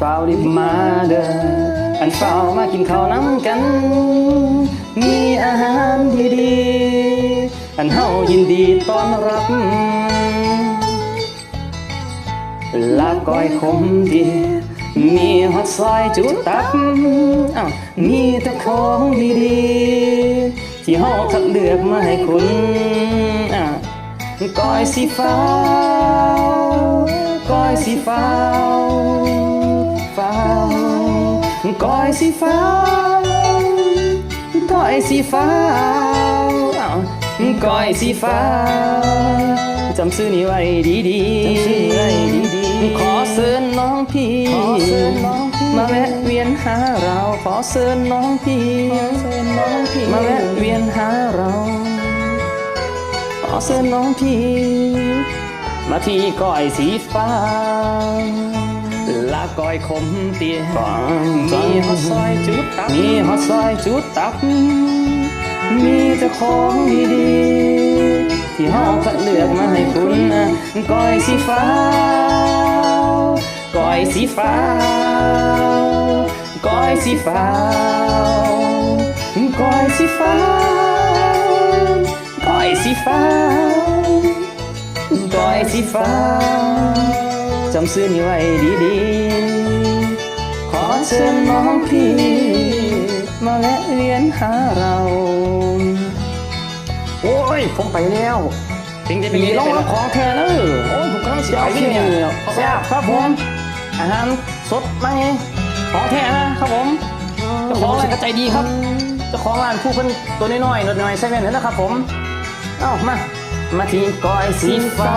ฝ้ารีบมาเด้ออันฝ้ามากินข้าวน้ำกัน มีอาหารดีๆ อันเฮายินดีต้อนรับ ลาบก้อยขมดี มีฮอตซอยจุตับอ้าวมีแต่ของดีๆ ที่เฮาคัดเลือกมาให้คุณอะก้อยสีฟ้าก้อยสีฟ้า ฟ้าวก้อยสีฟ้าวก้อยสีฟ้าวอ้าวก้อยสีฟ้าวจำชื่อนี้ไว้ดีๆจำชื่อไว้ดีๆขอเชิญน้องพี่ มาแวะเวียนหาเราขอเชิญน้องพี่ มาแวะเวียนหาเราขอเชิญน้องพี่ มาที่ก้อยสีฟ้า ลาก้อยขมเตี้ยมีฮอตซอยจุดตับมีฮอตซอยจุดตับมีแต่ของดีๆที่เฮาคัดเลือกมาให้คุณนะก้อยสีฟ้าก้อยสีฟ้าก้อยสีฟ้าก้อยสีฟ้าก้อยสีฟ้าก้อยสีฟ้า จำชื่อนี้ไว้ดีๆ ขอเชิญน้องพี่มาแวะเวียนหาเรา โอ้ย ผมไปแล้วถึงจะปีมีลลงงมามาขขออแค่นั้นโอ้ยผมกำลังเสียเอาไปที่เนี่นี่ยแซ่บครับผมอาหารสดไหมของแท้นะครับผมเจ้าของร้านก็ใจดีครับเจ้าของร้านผู้เพิ่นตัวน้อยๆรถน้อยใช่ไหมนั่นนะครับผม เอ้ามา มาที่ก้อยสีฟ้า